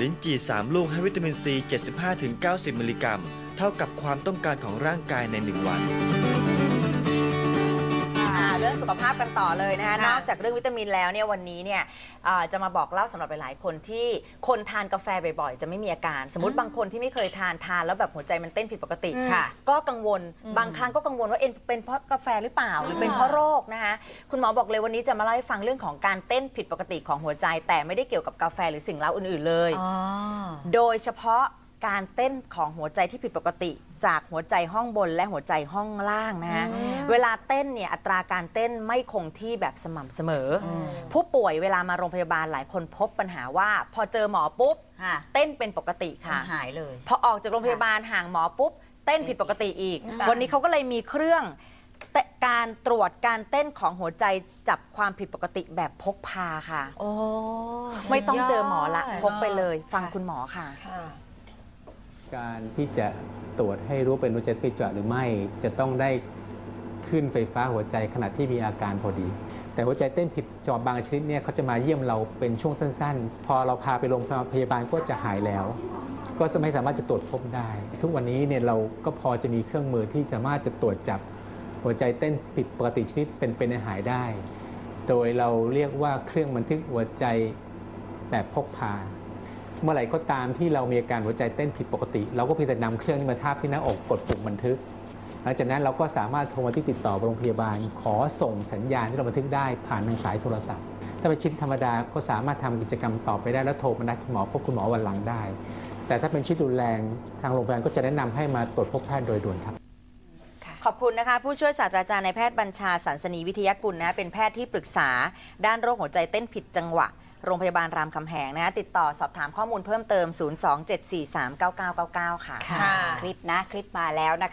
ลิ้นจี่ 3 ลูกให้วิตามินซี 75-90 มิลลิกรัม เท่ากับความต้องการของร่างกายใน 1 วัน รื่องสุขภาพกันต่อเลยนะคะค่ะนอกจากเรื่องวิตามินแล้วเนี่ยวันนี้เนี่ยอ่าจะมาบอกเล่าสำหรับหลายๆ คนที่คนทานกาแฟบ่อยๆ จะไม่มีอาการ สมมติบางคนที่ไม่เคยทานทานแล้วแบบหัวใจมันเต้นผิดปกติค่ะ ก็กังวลบางครั้งก็กังวลว่าเอ็นเป็นเพราะกาแฟหรือเปล่าหรือเป็นเพราะโรคนะคะคุณหมอบอกเลยวันนี้จะมาเล่าให้ฟังเรื่องของการเต้นผิดปกติของหัวใจ แต่ไม่ได้เกี่ยวกับกาแฟหรือสิ่งเล่าอื่นๆเลยอ๋อโดยเฉพาะ การเต้นของหัวใจที่ผิดปกติ จากหัวใจห้องบนและหัวใจห้องล่างนะฮะเวลาเต้นเนี่ยอัตราการเต้นไม่คงที่แบบสม่ำเสมออผู้ป่วยเวลามาโรงพยาบาลหลายคนพบปัญหาว่า พอเจอหมอปุ๊บ ค่ะเต้นเป็นปกติค่ะ หายเลย พอออกจากโรงพยาบาลห่างหมอปุ๊บ เต้นผิดปกติอีกค่ะวันนี้เขาก็เลยมีเครื่องแต่การตรวจการเต้นของหัวใจจับความผิดปกติแบบพกพาค่ะ โอ้ ไม่ต้องเจอหมอละสุดยดพกไปเลย ฟังคุณหมอค่ะ การที่จะตรวจให้รู้เป็นหัวใจผิดจังหวะหรือไม่ จะต้องได้ขึ้นไฟฟ้าหัวใจขณะที่มีอาการพอดี แต่หัวใจเต้นผิดจังหวะบางชนิดเนี่ยเขาจะมาเยี่ยมเราเป็นช่วงสั้น ๆ พอเราพาไปโรงพยาบาลก็จะหายแล้ว ก็ไม่สามารถจะตรวจพบได้ ทุกวันนี้เนี่ยเราก็พอจะมีเครื่องมือที่สามารถจะตรวจจับหัวใจเต้นผิดปกติชนิดเป็นเป็นหายได้ โดยเราเรียกว่าเครื่องบันทึกหัวใจแบบพกพา เมื่อไหร่ก็ตามที่เรามีอาการหัวใจเต้นผิดปกติ เราก็เพียงแต่นำเครื่องนี้มาทาบที่หน้าอกกดปุ่มบันทึก หลังจากนั้นเราก็สามารถโทรมาที่ติดต่อโรงพยาบาล ขอส่งสัญญาณที่เราบันทึกได้ผ่านทางสายโทรศัพท์ ถ้าเป็นชิ้นธรรมดาก็สามารถทำกิจกรรมต่อไปได้แล้วโทรมานัดคุณหมอพบคุณหมอวันหลังได้ แต่ถ้าเป็นชิ้นรุนแรงทางโรงพยาบาลก็จะแนะนำให้มาตรวจพบแพทย์โดยด่วนครับขอบคุณนะคะผู้ช่วยศาสตราจารย์นายแพทย์บัญชาสันสนีวิทยากุลนะเป็นแพทย์ที่ปรึกษาด้านโรคหัวใจเต้นผิดจังหวะ โรงพยาบาลรามคำแหงนะคะติดต่อสอบถามข้อมูลเพิ่มเติม 027439999 ค่ะคลิปนะ คลิปมาแล้วนะคะ